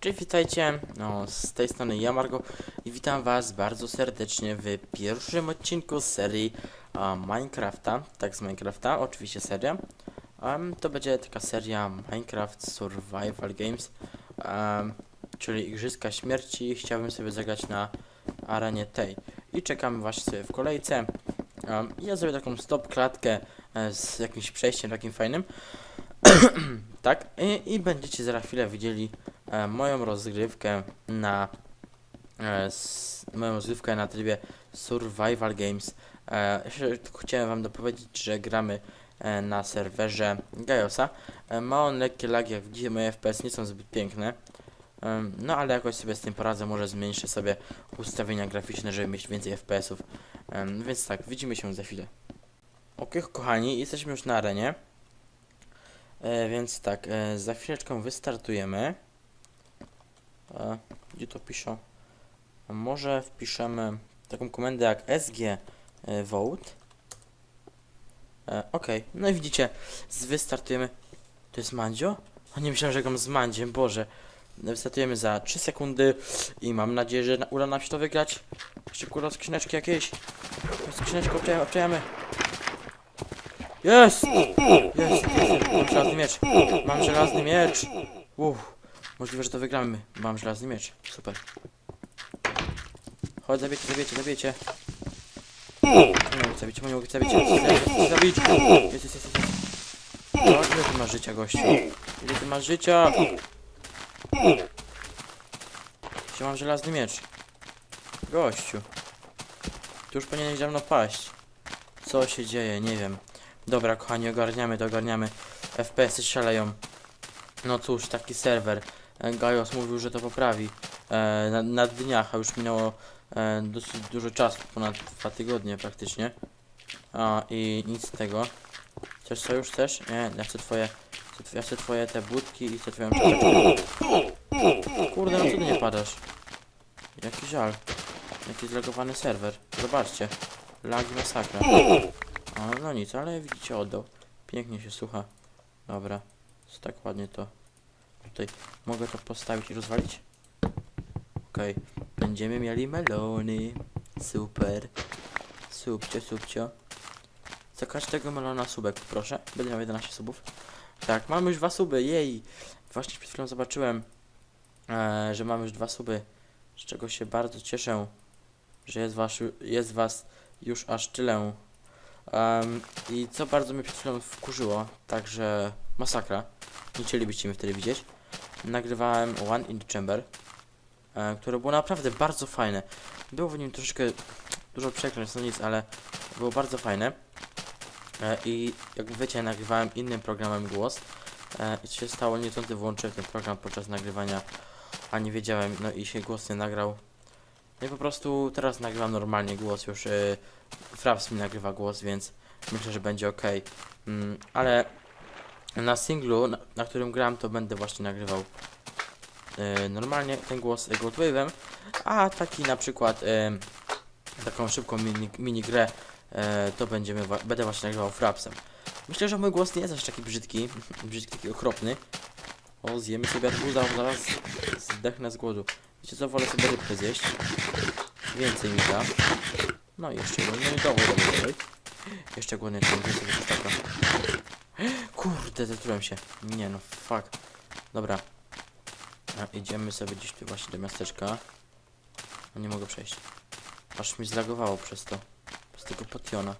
Cześć, witajcie. No, z tej strony ja, Margo, i witam Was bardzo serdecznie w pierwszym odcinku serii a, Minecrafta. Tak, z Minecrafta, oczywiście seria. Em, to będzie taka seria Minecraft Survival Games, em, czyli Igrzyska Śmierci. Chciałbym sobie zagrać na arenie tej. I czekamy właśnie sobie w kolejce. Um, ja zrobię taką stop klatkę e, z jakimś przejściem takim fajnym. tak, i, i będziecie za chwilę widzieli e, moją rozgrywkę na e, s, moją rozgrywkę na trybie Survival Games. E, jeszcze chciałem wam dopowiedzieć, że gramy e, na serwerze Gaiosa. E, ma on lekkie lagi, jak widzicie moje FPS nie są zbyt piękne. No ale jakoś sobie z tym poradzę, może zmniejszę sobie ustawienia graficzne, żeby mieć więcej FPS-ów. Więc tak, widzimy się za chwilę. Ok, kochani, jesteśmy już na arenie. E, więc tak, e, za chwileczkę wystartujemy. E, gdzie to piszę? A może wpiszemy taką komendę jak sg vote. Ok, no i widzicie, wystartujemy. To jest Mandzio? O nie myślałem, że gram z Mandziem, Boże. Wystartujemy za 3 sekundy i mam nadzieję, że uda nam się to wygrać. Szybko do skrzyneczki jakiejś. Skrzyneczkę obczajamy, obczajamy. Jest! Jest, mam żelazny miecz. Mam żelazny miecz. Uff, możliwe, że to wygramy. Mam żelazny miecz. Super. Chodź, zabijcie, zabijcie, zabijcie. Nie mogę zabić, nie mogę zabić. Zabić. Jest, jest, jest, jest. Ile ty masz życia, gościu? Ile ty masz życia? Gdzie mam żelazny miecz? Gościu. Tu już powinieneś dawno paść. Co się dzieje? Nie wiem. Dobra, kochani, ogarniamy to, ogarniamy. FPS-y szaleją. No cóż, taki serwer. E, Gajos mówił, że to poprawi. E, na, na dniach, a już minęło e, dosyć dużo czasu, ponad dwa tygodnie praktycznie. A, i nic z tego. Chcesz już chcesz? Nie, ja chcę twoje... Ja chcę twoje te budki i chcę twoją. Kurde, no co ty nie padasz? Jaki żal. Jaki zlogowany serwer. Zobaczcie. Lagi masakra. A, no nic, ale widzicie, oddał. Pięknie się słucha. Dobra. Jest tak ładnie to. Tutaj mogę to postawić i rozwalić? Okej. Będziemy mieli melony. Super. Subcio, subcio. Za każdego melona subek, proszę. Będę miał 11 subów. Tak, mamy już dwa suby, jej! Właśnie przed chwilą zobaczyłem, e, że mamy już dwa suby, z czego się bardzo cieszę, że jest was, jest was już aż tyle. Em, I co bardzo mnie przed chwilą wkurzyło, także masakra. Nie chcielibyście mnie wtedy widzieć. Nagrywałem One in the Chamber, e, które było naprawdę bardzo fajne. Było w nim troszeczkę dużo przekleństw, no nic, ale było bardzo fajne. E, I jak wiecie, nagrywałem innym programem głos. E, I co się stało, niechcący włączyłem ten program podczas nagrywania, a nie wiedziałem, no i się głos nie nagrał. No i po prostu teraz nagrywam normalnie głos, już e, Fraps mi nagrywa głos, więc myślę, że będzie ok. Mm, ale na singlu, na, na którym gram, to będę właśnie nagrywał normalnie ten głos Godwave'em, a taki na przykład taką szybką mini, mini grę e, to będziemy będę właśnie nagrywał Frapsem. Myślę, że mój głos nie jest aż taki brzydki, brzydki, taki okropny. O, zjemy sobie arbuza, bo zaraz zdechnę z głodu. Wiecie co, wolę sobie rybkę zjeść. Więcej mi da. No i jeszcze jeden, no i dobra, dobra. Jeszcze głodny sobie taka. Kurde, zatrułem się. Nie no, fuck. Dobra. A, idziemy sobie gdzieś tu właśnie do miasteczka. No nie mogę przejść. Aż mi zlagowało przez to. Tego potiona.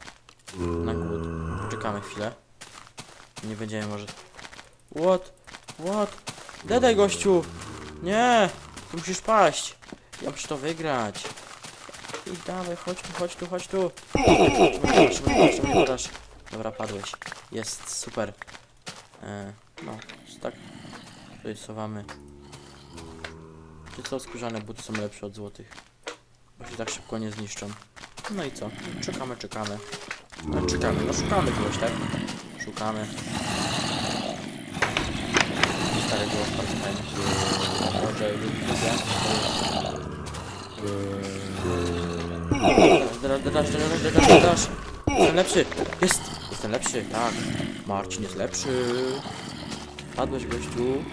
Na głód. Poczekamy chwilę. Nie będziemy może... What? What? Dedaj gościu! Nie! Tu musisz paść! Ja muszę to wygrać. I dawaj, chodź tu, chodź tu, chodź tu. Dobra, padłeś. Jest, super. E, no, tak. Tutaj suwamy. Czy co, skórzane buty są lepsze od złotych. Bo się tak szybko nie zniszczą. No i co? Czekamy, czekamy. No, czekamy, no szukamy kogoś, tak? Szukamy. Bardzo fajny. Może lubię. Dasz, dasz. Jestem lepszy! Jest! Jestem lepszy, tak. Marcin jest lepszy. Padłeś, gościu.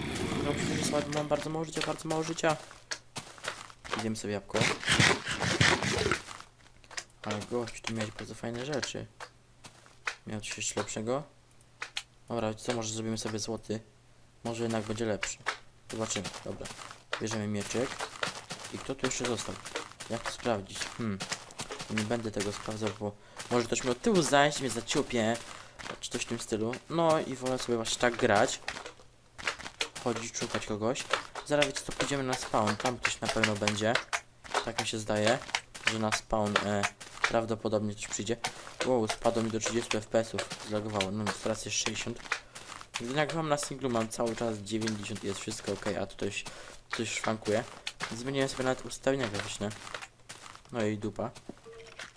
No, przecież mam bardzo mało życia, bardzo mało życia. Idziemy sobie jabłko. Ale gość, tu miałeś bardzo fajne rzeczy. Miał coś jeszcze lepszego? Dobra, co może zrobimy sobie złoty? Może jednak będzie lepszy. Zobaczymy, dobra. Bierzemy mieczek. I kto tu jeszcze został? Jak to sprawdzić? Hmm. Nie będę tego sprawdzał, bo może ktoś mi od tyłu zajść, mnie zaciupie. Czy coś w tym stylu. No i wolę sobie właśnie tak grać. Chodzić, szukać kogoś. Zaraz wiecie co, pójdziemy na spawn. Tam ktoś na pewno będzie. Tak mi się zdaje, że na spawn e, prawdopodobnie coś przyjdzie. Wow, spadło mi do 30 fps-ów. Zlagowało. No teraz jest 60. Gdy nagrywam na singlu mam cały czas 90 jest wszystko ok, a tutaj coś, szwankuje. Zmieniłem sobie nawet ustawienia graficzne. No i dupa.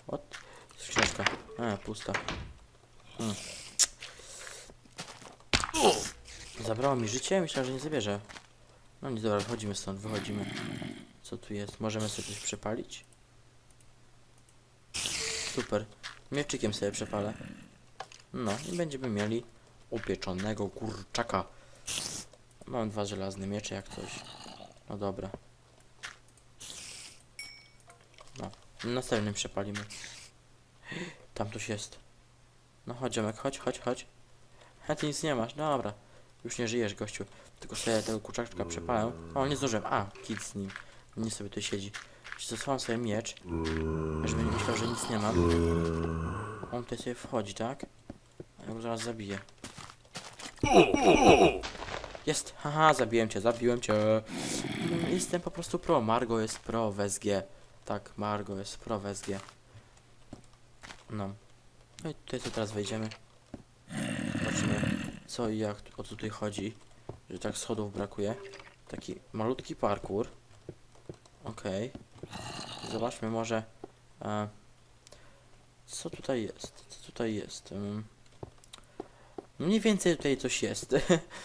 What? Skrzyneczka. A, pusta. Hmm. Zabrało mi życie? Myślałem, że nie zabierze. No nic, dobra, wychodzimy stąd, wychodzimy. Co tu jest? Możemy sobie coś przepalić? Super. Mieczykiem sobie przepalę. No i będziemy mieli upieczonego kurczaka. Mam dwa żelazne miecze jak coś. No dobra. No, następnym przepalimy. Tam coś jest. No chodź, Ziomek, chodź, chodź, chodź. A ty nic nie masz, dobra. Już nie żyjesz, gościu. Tylko sobie tego kurczaczka przepalę. O, nie zdążyłem. A, kit z nim. Nie sobie tu siedzi. Zastosowałem sobie miecz. Żeby nie myślał, że nic nie mam. On tutaj sobie wchodzi, tak? A ja go zaraz zabiję. Jest! Haha, zabiłem cię, zabiłem cię. Jestem po prostu pro. Margo jest pro w SG. Tak, Margo jest pro w SG. No. No i tutaj co teraz wejdziemy. Zobaczymy co i jak, o co tutaj chodzi. Że tak schodów brakuje. Taki malutki parkour. Okej. Zobaczmy może... E, co tutaj jest? Co tutaj jest? Um, mniej więcej tutaj coś jest.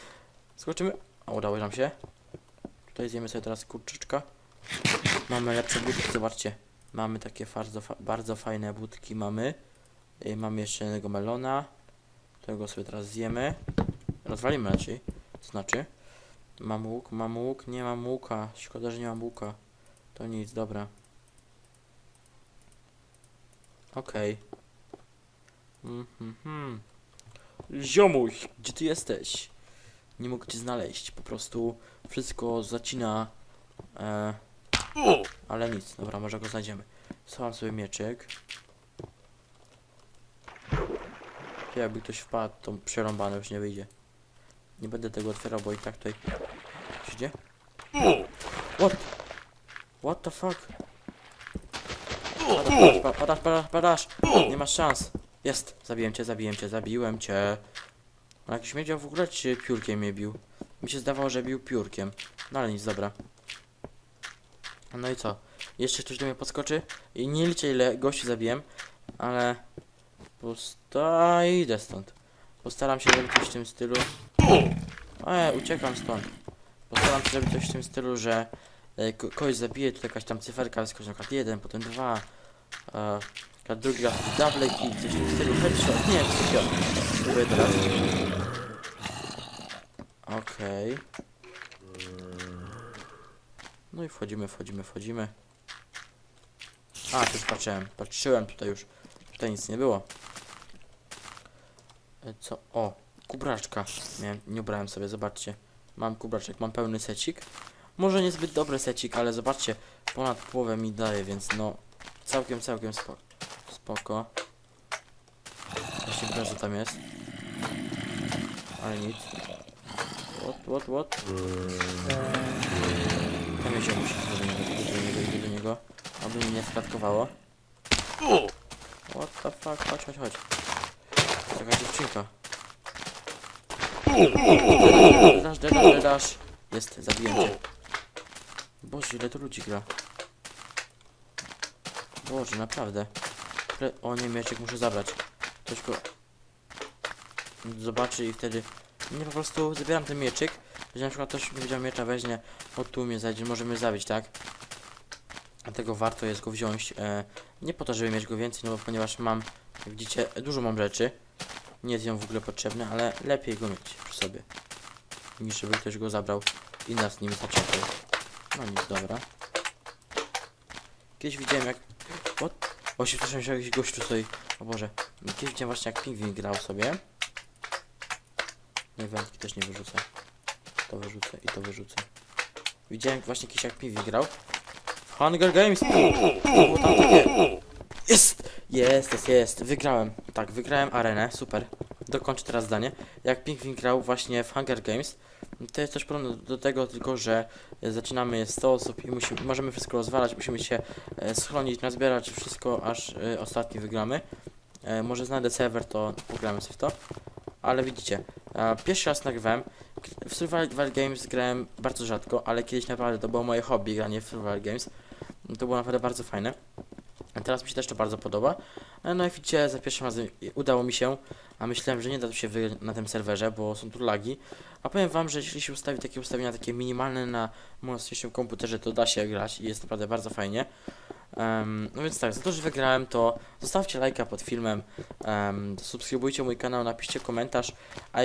Skoczymy. O, udało nam się. Tutaj zjemy sobie teraz kurczyczka. Mamy lepsze budki, zobaczcie. Mamy takie bardzo, bardzo fajne budki mamy. I mamy jeszcze jednego melona. Tego sobie teraz zjemy. Rozwalimy raczej. Znaczy. Mam łuk, mam łuk, nie mam łuka. Szkoda, że nie mam łuka. To nic, dobra. Okej. Mhm. Mm Ziomuś, gdzie ty jesteś? Nie mogę cię znaleźć. Po prostu wszystko zacina. E, ale nic, dobra, może go znajdziemy. Schowam sobie mieczyk. Jakby ktoś wpadł, to przerąbane już nie wyjdzie. Nie będę tego otwierał, bo i tak tutaj... Idzie? What? What the fuck? Padasz, padasz, padasz, padasz, padasz. Nie masz szans. Jest, zabiłem cię, zabiłem cię, zabiłem cię. On jakiś wiedział w ogóle, czy piórkiem mnie bił? Mi się zdawało, że bił piórkiem. No ale nic, dobra. No i co? Jeszcze ktoś do mnie podskoczy? I nie liczę ile gości zabiłem, ale... Pusta... idę stąd. Postaram się zrobić coś w tym stylu. E, uciekam stąd. Postaram się zrobić coś w tym stylu, że ko kogoś zabije, tu jakaś tam cyferka wyskoczy na jeden, potem dwa. E, a drugi raz double kill, coś stylu, headshot, nie, headshot. Spróbuję teraz. Okej. No i wchodzimy, wchodzimy, wchodzimy. A, już patrzyłem, patrzyłem tutaj już. Tutaj nic nie było. E, Co? O, kubraczka. Miałem, nie ubrałem sobie, zobaczcie. Mam kubraczek, mam pełny secik. Może niezbyt dobry secik, ale zobaczcie, ponad połowę mi daje, więc no całkiem, całkiem spoko. spoko. Właśnie że tam jest. Ale nic. What, what, what? Tam jest ziomuś, idę do niego, do niego, idę do niego. Aby mnie nie sklatkowało. What the fuck? Chodź, chodź, chodź. Taka dziewczynka. Dasz, dasz, dasz. Jest, zabiję cię. Boże, ile tu ludzi gra. Boże, naprawdę. Pre o nie, mieczek muszę zabrać. Ktoś go zobaczy i wtedy... Nie, po prostu zabieram ten mieczyk. Że na przykład ktoś widział miecza weźmie, o tu mnie zajdzie, możemy zabić, tak? Dlatego warto jest go wziąć. E, nie po to, żeby mieć go więcej, no bo ponieważ mam Widzicie, dużo mam rzeczy. Nie jest ją w ogóle potrzebne, ale lepiej go mieć przy sobie. Niż żeby ktoś go zabrał i nas nim zaczepił. No nic, dobra. Kiedyś widziałem jak... What? Się słyszałem, że jakiś gościu stoi. O Boże. Kiedyś widziałem właśnie jak pingwin grał sobie. Nie, wędki też nie wyrzucę. To wyrzucę i to wyrzucę. Widziałem właśnie kiedyś jak pingwin grał. Hunger Games! Jest! Jest, jest, jest. Wygrałem. Tak, wygrałem arenę. Super. Dokończę teraz zdanie. Jak Pingwin grał właśnie w Hunger Games, to jest coś podobne do tego, tylko że zaczynamy 100 osób i musimy, możemy wszystko rozwalać, musimy się e, schronić, nazbierać wszystko, aż e, ostatni wygramy. E, może znajdę serwer, to pogramy sobie w to. Ale widzicie, pierwszy raz nagrywałem. W Survival Games grałem bardzo rzadko, ale kiedyś naprawdę to było moje hobby, granie w Survival Games. To było naprawdę bardzo fajne. Teraz mi się też to bardzo podoba. E, No i widzicie, za pierwszym razem udało mi się, a myślałem, że nie da się wygrać na tym serwerze, bo są tu lagi. A powiem wam, że jeśli się ustawi takie ustawienia takie minimalne na mocniejszym komputerze, to da się grać i jest naprawdę bardzo fajnie. Em, no więc tak, za to, że wygrałem, to zostawcie lajka pod filmem, um, subskrybujcie mój kanał, napiszcie komentarz,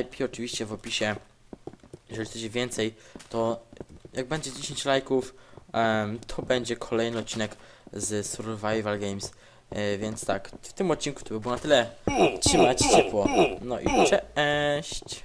IP oczywiście w opisie. Jeżeli chcecie więcej, to jak będzie 10 lajków, em, to będzie kolejny odcinek z Survival Games. E, więc tak, w tym odcinku to by było na tyle. Trzymajcie ciepło. No i cześć!